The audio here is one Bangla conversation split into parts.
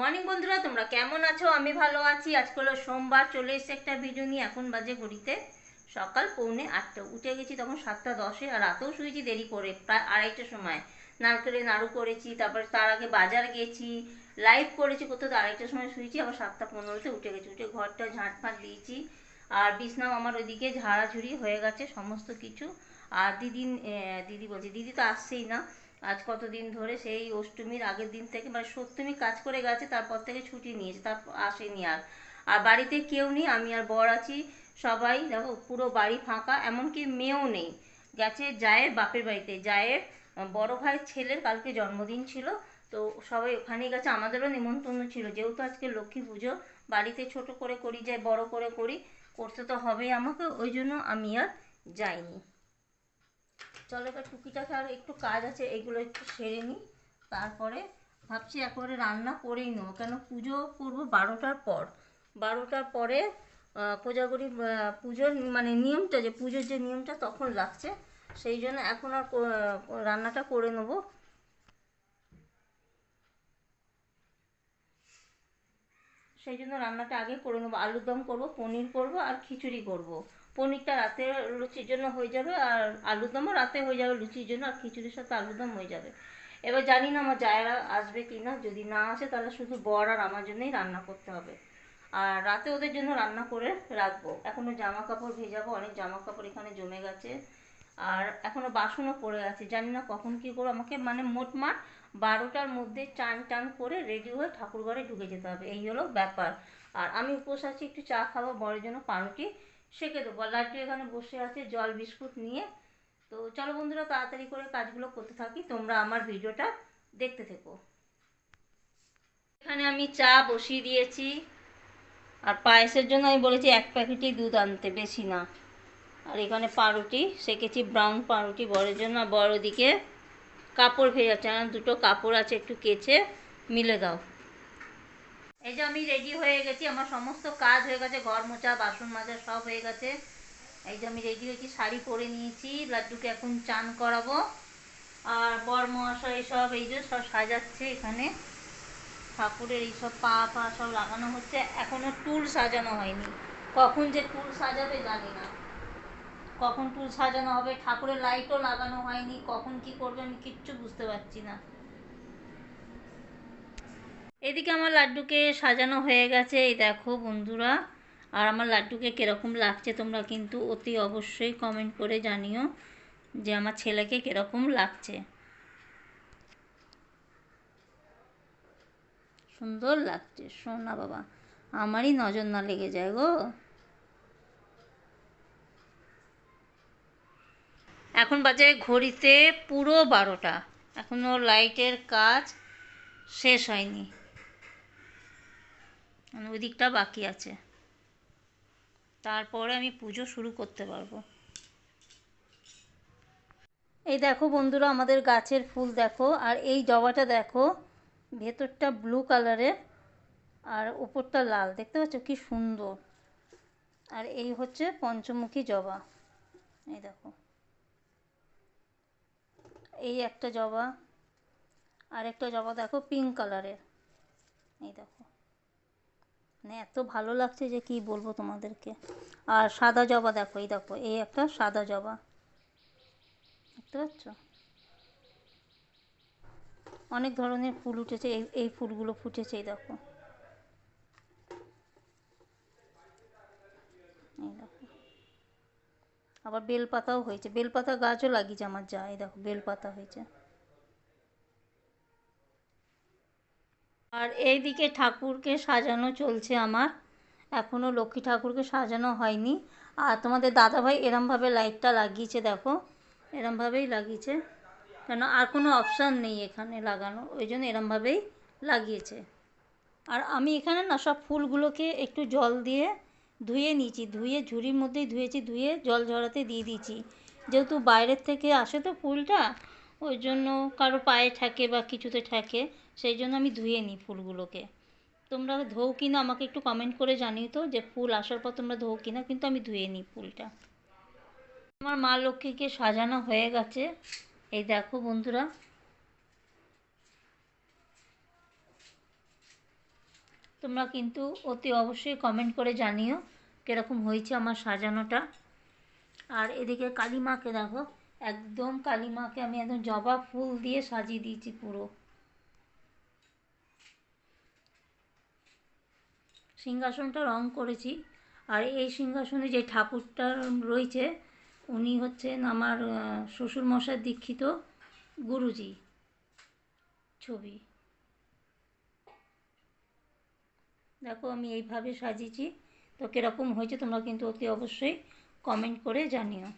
মর্নিং বন্ধুরা, তোমরা কেমন আছো? আমি ভালো আছি। আজকে হলো সোমবার, চলে এসেছে একটা ভিডিও নিয়ে। এখন বাজে ঘড়িতে সকাল পৌনে আটটা। উঠে গেছি তখন সাতটা দশে আর রাতেও শুয়েছি দেরি করে, প্রায় আড়াইটার সময়। নারকেলে নাড়ু করেছি, তারপর তার আগে বাজার গেছি লাইভ করেছি, কোথাও আড়াইটার সময় শুয়েছি, আবার সাতটা পনেরোতে উঠে গেছি। উঠে ঘরটা ঝাঁট ফাঁট দিয়েছি। আর বিছনাও আমার ওইদিকে ঝাড়াঝুড়ি হয়ে গেছে, সমস্ত কিছু। আর দিদি দিদি বলছি, দিদি তো আসছেই না। আজ কতদিন ধরে সেই অষ্টমীর আগের দিন থেকে মানে সপ্তমী কাজ করে গেছে, তারপর থেকে ছুটি নিয়েছে, তারপর আসেনি আর। আর বাড়িতে কেউ নেই, আমি আর বর আছি, সবাই দেখো, পুরো বাড়ি ফাঁকা, এমনকি মেয়েও নেই। গেছে জায়ের বাপের বাড়িতে। জায়ের বড় ভাইয়ের ছেলের কালকে জন্মদিন ছিল, তো সবাই ওখানেই গেছে, আমাদেরও নিমন্ত্রণ ছিল। যেহেতু আজকে লক্ষ্মী পুজো, বাড়িতে ছোট করে করি যাই বড় করে করি, করতে তো হবেই আমাকে, ওই জন্য আমি আর যাইনি। চলো এবার টুকিটাকে আর একটু কাজ আছে, এগুলো একটু সেরে নিই তারপরে ভাবছি একবারে রান্না করেই নেব। কেন পুজো করব বারোটার পর। বারোটার পরে কোজাগরি পুজোর মানে নিয়মটা যে, পুজোর যে নিয়মটা তখন লাগছে, সেই জন্য এখন আর রান্নাটা করে নেব। সেই জন্য রান্নাটা আগে করে নেব। আলুর দম করব, পনির করব আর খিচুড়ি করব। পনিরটা রাতে লুচির জন্য হয়ে যাবে আর আলুর দমও রাতে হয়ে যাবে লুচির জন্য আর খিচুড়ির সাথে আলুর দম হয়ে যাবে। এবার জানি না আমার জায়রা আসবে কি না, যদি না আসে তাহলে শুধু বর আর আমার জন্যই রান্না করতে হবে। আর রাতে ওদের জন্য রান্না করে রাখব। এখনও জামা কাপড় ভেজাবো, অনেক জামা কাপড় এখানে জমে গেছে। আর এখনও বাসনও পড়ে আছে। জানি না কখন কি করব, আমাকে মানে মোটমাট বারোটার মধ্যে চান টান করে রেডি হয়ে ঠাকুর ঘরে ঢুকে যেতে হবে। এই হলো ব্যাপার। আর আমি উপোস আছি, একটু চা খাব, বরের জন্য পাউরুটি। সেঁকে দেবো। লাড্ডু এখানে বসে আছে, জল, বিস্কুট নিয়ে। তো চলো বন্ধুরা, তাড়াতাড়ি করে কাজগুলো করতে থাকি। তোমরা আমার ভিডিওটা দেখতে থেকো। এখানে আমি চা বসিয়ে দিয়েছি। আর পায়েসের জন্য আমি বলেছি এক প্যাকেটই দুধ আনতে, বেশি না। আর এখানে পাউরুটি সেকেছি, ব্রাউন পাউরুটি বড়ের জন্য। বড় দিকে কাপড় ভেজাচ্ছে আমার দুটো কাপড় আছে, একটু কেচে মিলে দাও। এই যে আমি রেডি হয়ে গেছি, আমার সমস্ত কাজ হয়ে গেছে, ঘর মোছা, বাসন মাজা সব হয়ে গেছে। এই যে আমি রেডি হয়েছি, শাড়ি পরে নিয়েছি, লাড্ডুকে এখন চান করাবো। আর বর মহাশয় সব এই যে সব সাজাচ্ছে এখানে। ঠাকুরের এইসব পা পা সব লাগানো হচ্ছে, এখনও টুল সাজানো হয়নি। কখন যে টুল সাজাবে জানি না। কখন টুল সাজানো হবে, ঠাকুরের লাইটও লাগানো হয়নি, কখন কি করবে আমি কিচ্ছু বুঝতে পারছি না। এদিকে আমার লাড্ডুকে সাজানো হয়ে গেছে, এই দেখো বন্ধুরা। আর আমার লাড্ডুকে কীরকম লাগছে তোমরা কিন্তু অতি অবশ্যই কমেন্ট করে জানিও যে আমার ছেলেকে কীরকম লাগছে। সুন্দর লাগছে, সোনা বাবা, আমারই নজর না লেগে যায় গো। এখন বাজে ঘড়িতে পুরো বারোটা এখনও লাইটের কাজ শেষ হয়নি। মানে ওই দিকটা বাকি আছে। তারপরে আমি পুজো শুরু করতে পারব। এই দেখো বন্ধুরা, আমাদের গাছের ফুল দেখো, আর এই জবাটা দেখো, ভেতরটা ব্লু কালারের আর উপরটা লাল। দেখতে পাচ্ছ কি সুন্দর। আর এই হচ্ছে পঞ্চমুখী জবা। এই দেখো। এই একটা জবা আর একটা জবা দেখো, পিঙ্ক কালারের। এই দেখো। মানে এত ভালো লাগছে যে কি বলব তোমাদেরকে। আর সাদা জবা দেখো, এই দেখো, এই একটা সাদা জবা। দেখতে পাচ্ছ? অনেক ধরনের ফুল উঠেছে, এই এই ফুলগুলো ফুটেছে, এই দেখো। এই দেখো। আবার বেলপাতাও হয়েছে, বেলপাতা গাছও লাগিয়েছে আমার যা, এই দেখো, বেলপাতা হয়েছে। আর এইদিকে ঠাকুরকে সাজানো চলছে আমার। এখনও লক্ষ্মী ঠাকুরকে সাজানো হয়নি। আর তোমাদের দাদাভাই এরমভাবে লাইটটা লাগিয়েছে, দেখো। এরমভাবেই লাগিয়েছে। কেন? আর কোনো অপশান নেই এখানে লাগানো। ওই জন্য এরমভাবেই লাগিয়েছে। আর আমি এখানে না সব ফুলগুলোকে একটু জল দিয়ে ধুয়ে নিয়েছি। ধুয়ে, ঝুড়ির মধ্যেই ধুয়েছি, ধুয়ে জল ঝরাতে দিয়ে দিয়েছি। যেহেতু বাইরের থেকে আসে তো ফুলটা, ওই জন্য কারও পায়ে ঠেকে বা কিছুতে ঠেকে। সেই জন্য আমি ধুয়ে নিই ফুলগুলোকে। তোমরা ধোও কিনা আমাকে একটু কমেন্ট করে জানিও তো যে ফুল আসার পর তোমরা ধোও কিনা, কিন্তু আমি ধুয়ে নিই ফুলটা। আমার মা লক্ষ্মীকে সাজানো হয়ে গেছে। এই দেখো বন্ধুরা। তোমরা কিন্তু অতি অবশ্যই কমেন্ট করে জানিও কীরকম হয়েছে আমার সাজানোটা। আর এদিকে কালিমাকে দেখো, একদম কালিমাকে আমি একদম জবা ফুল দিয়ে সাজিয়ে দিয়েছি পুরো। সিংহাসনটা রং করেছি। আর এই সিংহাসনে যে ঠাকুরটা রয়েছে, উনি হচ্ছেন আমার শ্বশুরমশাই দীক্ষিত গুরুজি। ছবি। দেখো, আমি এইভাবে সাজিয়েছি। তো কীরকম হয়েছে তোমরা কিন্তু অতি অবশ্যই কমেন্ট করে জানিও।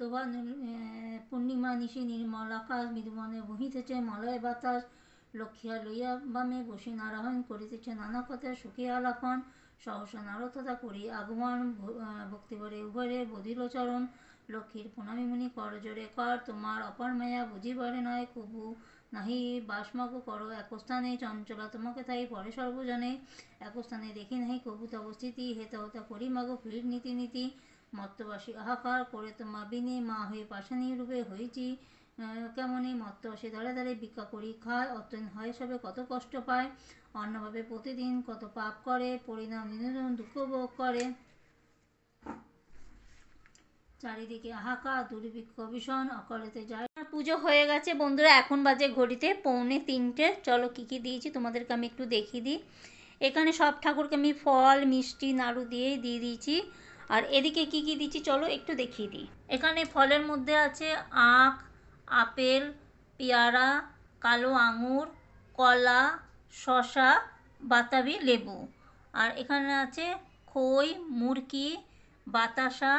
দোবা পূর্ণিমা নিশি নির্মল আকাশ, মৃদুমনে বহিতেছে মলয় বাতাস, লক্ষ্মীয়া লইয়া বামে বসে নারায়ণ করিতেছে নানা কথা, সুখী আলাপন, সহসা নারদতা করি আগমন ভক্তিভরে উভরে বধিলচরণ লক্ষ্মীর প্রণামী মুনি কর জোরে কর, তোমার অপার মায়া বুঝিবারে নয় কবু নাহি বাসমাগ করো, এক স্থানে চঞ্চলা তোমাকে তাই পরে সর্বজনে, এক স্থানে দেখি নাহি কবু অবস্থিতি হেতা হতা করি মাগো ফির নীতি নীতি মত্তবাসী হাহাকার করে তোমা বিনে মা হয়ে পাশানি রূপে হয়েছি। কেমনই মত্তবাসী দাঁড়ে দাঁড়ে ভিক্ষা করি খায়, অত্যন্ত হয় সবে কত কষ্ট পায়। অন্যভাবে প্রতিদিন কত পাপ করে, পরিণাম নিবেদন দুঃখ ভোগ করে। চারিদিকে হাহাকার দুর্ভিক্ষ, ভীষণ অকলেতে যায়। পুজো হয়ে গেছে বন্ধুরা, এখন বাজে ঘড়িতে পৌনে তিনটে। চলো কী কী দিয়েছি তোমাদেরকে আমি একটু দেখিয়ে দিই। এখানে সব ঠাকুরকে আমি ফল, মিষ্টি, নাড়ু দিয়েই দিয়ে দিয়েছি। আর এদিকে কি কি দিচ্ছি চলো একটু দেখিয়ে দিই। এখানে ফলের মধ্যে আছে আখ, আপেল, পেয়ারা, কালো আঙুর, কলা শশা বাতাবি, লেবু। আর এখানে আছে খই, মুরকি, বাতাসা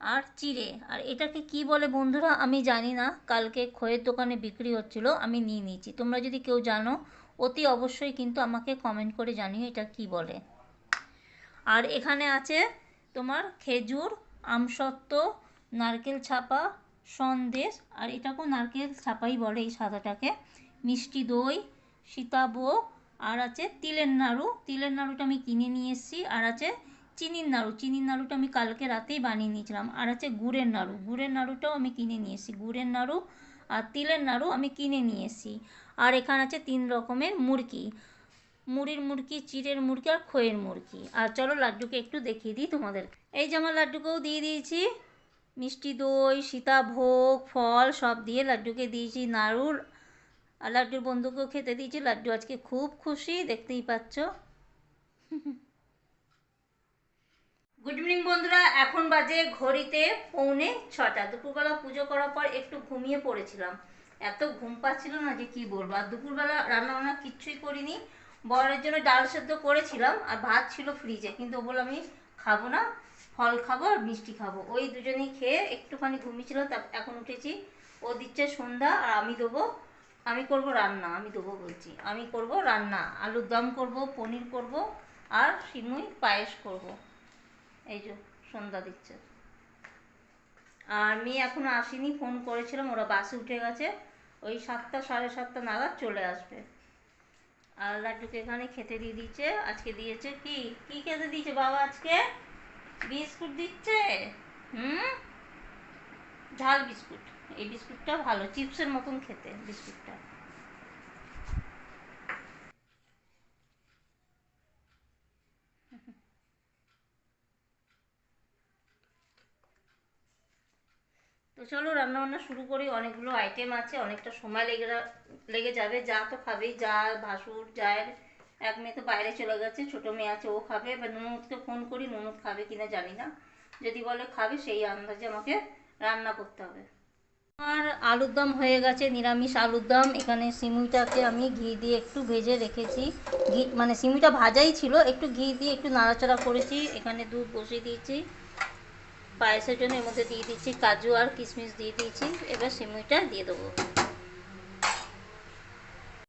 আর চিড়ে। আর এটাকে কি বলে বন্ধুরা আমি জানি না। কালকে খইয়ের দোকানে বিক্রি হচ্ছিল, আমি নিয়ে নিয়েছি। তোমরা যদি কেউ জানো, অতি অবশ্যই কিন্তু আমাকে কমেন্ট করে জানিও এটা কি বলে। আর এখানে আছে তোমার খেজুর, আমসত্ত্ব, নারকেল ছাপা, সন্দেশ, আর এটাকেও নারকেল ছাপাই বলে এই সাদাটাকে। মিষ্টি দই, সীতাভোগ, আর আছে তিলের নাড়ু। তিলের নাড়ুটা আমি কিনে নিয়ে এসেছি, আর আছে চিনির নাড়ু। চিনির নাড়ুটা আমি কালকে রাতেই বানিয়ে নিয়েছিলাম। আর আছে গুড়ের নাড়ু। গুড়ের নাড়ুটাও আমি কিনে নিয়ে এসেছি। গুড়ের নাড়ু আর তিলের নাড়ু আমি কিনে নিয়ে এসেছি। আর এখানে আছে তিন রকমের মুরগি মুড়ির মুরগি চিড়ের মুরগি আর খইয়ের মুরগি আর চলো লাড্ডুকে একটু দেখিয়ে দিই তোমাদের এই যে আমার লাড্ডুকেও দিয়ে দিয়েছি। মিষ্টি দই, সীতাভোগ, ফল সব দিয়ে লাড্ডুকে দিয়েছি, নাড়ুর। আর লাড্ডুর বন্ধুকেও খেতে দিয়েছি। লাড্ডু আজকে খুব খুশি, দেখতেই পাচ্ছ। গুড ইভিনিং বন্ধুরা, এখন বাজে ঘড়িতে পৌনে ছটা। দুপুরবেলা পুজো করার পর একটু ঘুমিয়ে পড়েছিলাম। এত ঘুম পাচ্ছিল না যে কি বলব? আর দুপুরবেলা রান্না বান্না কিচ্ছুই করিনি। বরের জন্য ডাল সেদ্ধ করেছিলাম, আর ভাত ছিল ফ্রিজে কিন্তু বলে আমি খাব না, ফল খাব আর মিষ্টি খাব। ওই দুজনেই খেয়ে একটুখানি ঘুমিয়েছিলাম তা এখন উঠেছি। ও দিচ্ছে সন্ধ্যা, আর আমি দেবো, আমি করব রান্না, আমি দেবো বলছি। আমি করব রান্না, আলুর দম করব, পনির করব, আর সিমুই পায়েস করব। এই যে সন্ধ্যা দিচ্ছে। আর মেয়ে এখনও আসেনি, ফোন করেছিলাম, ওরা বাসে উঠে গেছে। ওই সাতটা, সাড়ে সাতটা নাগাদ চলে আসবে। আর লাড্ডুকে এখানে খেতে দিয়ে দিচ্ছে আজকে দিয়েছে কি? কি খেতে দিয়েছে বাবা আজকে? বিস্কুট দিচ্ছে? হুম? ঝাল বিস্কুট। এই বিস্কুটটা ভালো, চিপসের মতন খেতে বিস্কুটটা। তো চলো রান্না বান্না শুরু করি, অনেকগুলো আইটেম আছে, অনেকটা সময় লেগে লেগে যাবে। যা তো খাবেই, যা ভাসুর, জায়ের, এক মেয়ে তো বাইরে চলে গেছে, ছোটো মেয়ে আছে, ও খাবে। এবার ননদকে ফোন করি, ননদ খাবে কিনা জানি না। যদি বলে খাবে, সেই আন্দাজে আমাকে রান্না করতে হবে। আমার আলুর দম হয়ে গেছে, নিরামিষ আলুর দম। এখানে সিমুইটাকে আমি ঘি দিয়ে একটু ভেজে রেখেছি। ঘি মানে সিমুইটা ভাজাই ছিল, একটু ঘি দিয়ে একটু নাড়াচাড়া করেছি। এখানে দুধ বসিয়ে দিয়েছি। পায়েসের জন্য এর মধ্যে দিয়ে দিচ্ছি কাজু আর কিশমিশ দিয়ে দিয়েছি। এবার সিমুইটা দিয়ে দেবো।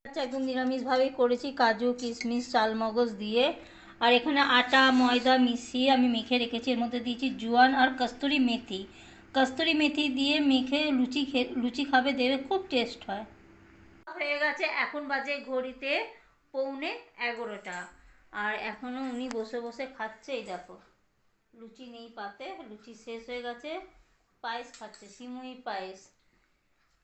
আচ্ছা একদম নিরামিষভাবেই করেছি কাজু, কিশমিশ, চালমগজ দিয়ে। আর এখানে আটা, ময়দা মিশিয়ে আমি মেখে রেখেছি। এর মধ্যে দিয়েছি জোয়ান আর কস্তুরি মেথি। কস্তুরি মেথি দিয়ে মেখে লুচি লুচি খাবে দেবে খুব টেস্ট হয়। হয়ে গেছে এখন বাজে ঘড়িতে পৌনে এগারোটা। আর এখনও উনি বসে বসে খাচ্ছে, এই দেখো। লুচি নেই পাতে, লুচি শেষ হয়ে গেছে, পায়েস খাচ্ছে, সিমুই পায়েস।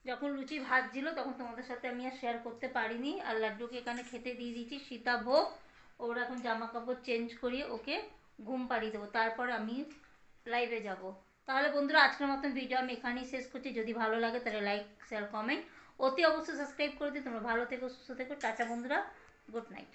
যখন লুচি ভাজছিল, তখন তোমাদের সাথে আমি আর শেয়ার করতে পারিনি। আর লাড্ডুকে এখানে খেতে দিয়ে দিয়েছি সীতাভোগ। ওর এখন জামা কাপড় চেঞ্জ করিয়ে ওকে ঘুম পাড়িয়ে দেবো। তারপর আমি লাইভে যাব। তাহলে বন্ধুরা, আজকের মতন ভিডিও আমি এখানেই শেষ করছি। যদি ভালো লাগে, তাহলে লাইক শেয়ার কমেন্ট অতি অবশ্যই সাবস্ক্রাইব করে দিই তোমরা ভালো থেকো, সুস্থ থেকো। টাটা বন্ধুরা গুড নাইট